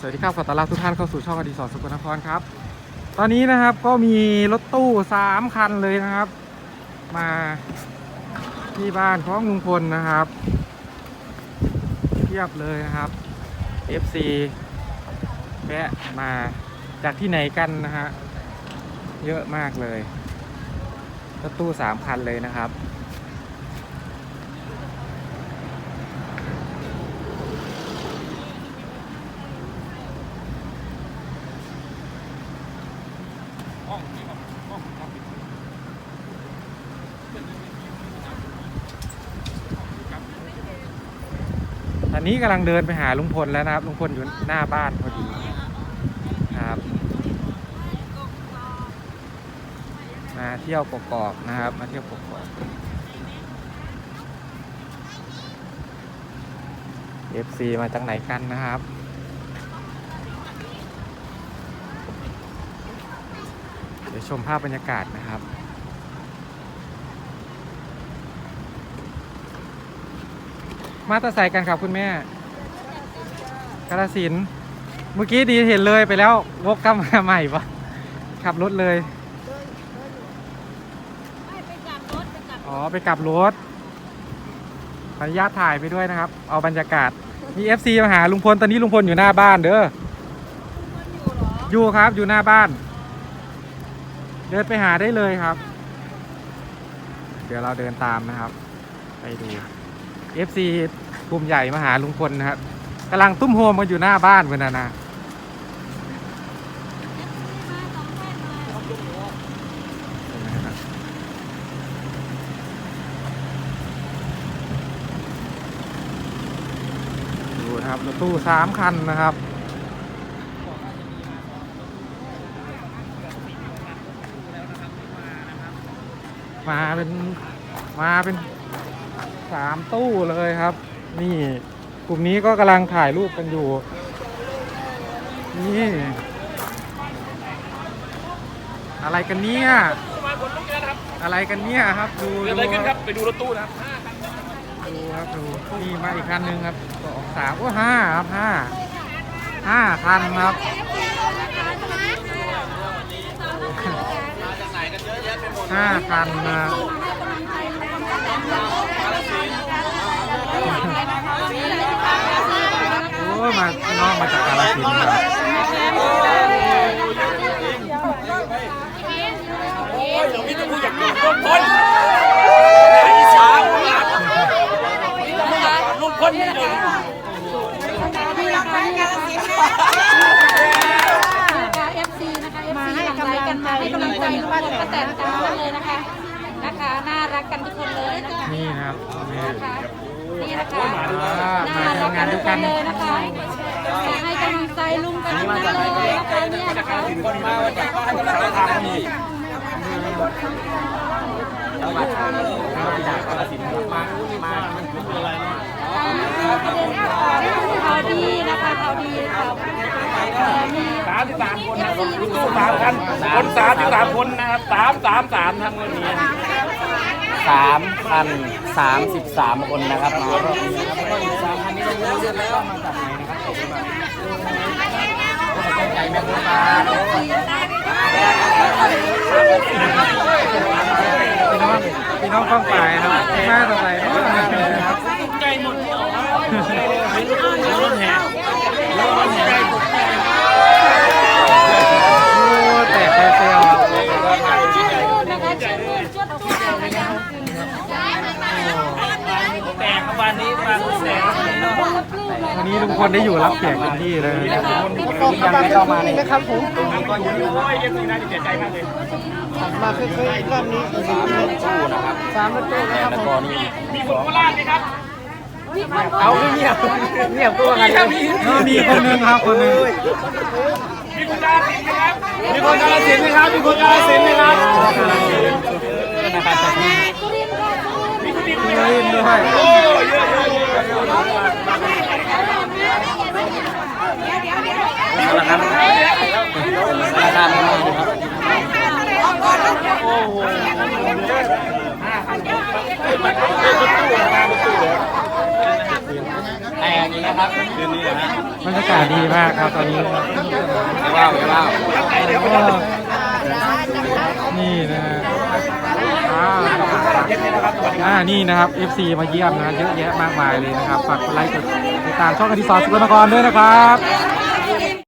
สวัสดีครับขอต้อนรับทุกท่านเข้าสู่ช่องอดีศรสกนครครับ ตอนนี้นะครับก็มีรถตู้สามคันเลยนะครับ มาที่บ้านของลุงพลนะครับเทียบเลยนะครับ FC แวะมาจากที่ไหนกันนะฮะเยอะมากเลยรถตู้สามคันเลยนะครับ ตอนนี้กำลังเดินไปหาลุงพลแล้วนะครับลุงพลอยู่หน้าบ้านพอดีครับ มาเที่ยวกอกๆนะครับ มาเที่ยวกอกๆ FC มาจากไหนกันนะครับ เดี๋ยว ชมภาพบรรยากาศนะครับมาตะใส่กันครับคุณแม่กาลสินธุ์เมื่อกี้ดีเห็นเลยไปแล้ววกกลับมาใหม่ปะขับรถเลยไม่ไปกลับรถไปกลับอ๋อ ไปกลับรถ ขออนุญาตถ่ายไปด้วยนะครับ เอาบรรยากาศ มี FC มาหาลุงพล ตอนนี้ลุงพลอยู่หน้าบ้านเด้อคนอยู่เหรออยู่ครับ อยู่หน้าบ้าน เดินไปหาได้เลยครับ เดี๋ยวเราเดินตามนะครับ ไปดู FC กลุ่มใหญ่มาหาลุงพลนะครับกำลังตุ้มโฮมกันอยู่หน้าบ้านเพื่อนนะนะดูนะครับรถตู้สามคันนะครับ มาเป็นมาเป็นสามตู้เลยครับ นี่กลุ่มนี้ก็กำลังถ่ายรูปกันอยู่ นี่ อะไรกันเนี่ยมาคนลุกแล้วนะครับอะไรกันเนี่ยครับดูเกิดอะไรขึ้นครับไปดูรถตู้นะครับดูครับดูนี่มาอีกคันหนึ่งครับสองสามโอ้ห้าครับห้าห้าคันครับ ห้าคันนะโอ้มาน้องมาจากกาลสินธุ์ครับเดี๋ยวมีแต่ผู้อยากดูลุงพลอีสาน ลังใจลุงพลป้าแตนกันเลยนะคะ นะคะ น่ารักกันทุกคนเลยนะคะนี่นะครับแม่นะคะ นี่นะคะอ่ามาทำงานด้วยกันเลยนะคะให้กำลังใจลุงกันทั้งนั้นเลยนะคะเนี่ยนะคะคนมาวันนี้ก็ให้กำลังใจทางนี่จังหวัดจากกาฬสินธุ์มามาคืออะไรเนาะ ข่าวดีนะคะข่าวดีข่าวเอ่อมี สามสิบสามคนนะรับรถตู้สามคันคนสามสิบสามคนนะครับสามสามสามทั้งวันนี้สามพันสามสิบสามคนนะครับมารอบนี้แล้วก็อีกสามคันนี้เราเลือกแล้วมาจากไหนนะครับผมใจแม่ค้าพี่น้องพี่น้องข้องฝ่ายครับแม่ต่อไปนะครับ ใจหมดที่ออกแล้วรถแห่แล้วรถแห่ โอ้แตกไปเซล ชื่อรุ่นนะคะชื่อรุ่นชุดตู้นะคะ แตกวันนี้มาแตก วั นนี้ลุงพลได้อยู่รับแขกเป็นที่เลยยังไม่เข้ามาเลยนะครับผมก็อยู่โอ้ยเอฟซีน่าจะเสียใจมากเคยๆรอบนี้สามรถตู้นะครับสามรถตู้นะครับแล้วนี่มีคนโคราชไหมครับเอาเงียบเงียบตัวกันเลยมีคนนึงครับคนนึงมีคนกาลสินไหมครับมีคนกาลสินไหมครับมีคนกาลสินไหมครับจากนี้ มีคุณดิมไหม มี ครับ ลินด้วย โอ้ยเยอะเยอะเยอะมีคนทำ คาไม่มากนะครับแต่อย่างนี้นะครับบรรยากาศดีมากครับตอนนี้ไม่ว่าไม่ว่านี่นะฮะอ่านี่นะครับ FC มาเยี่ยมนะเยอะแยะมากมายเลยนะครับฝากกดไลค์กดติดตามช่องอดิศรสุกลนครด้วยนะครับ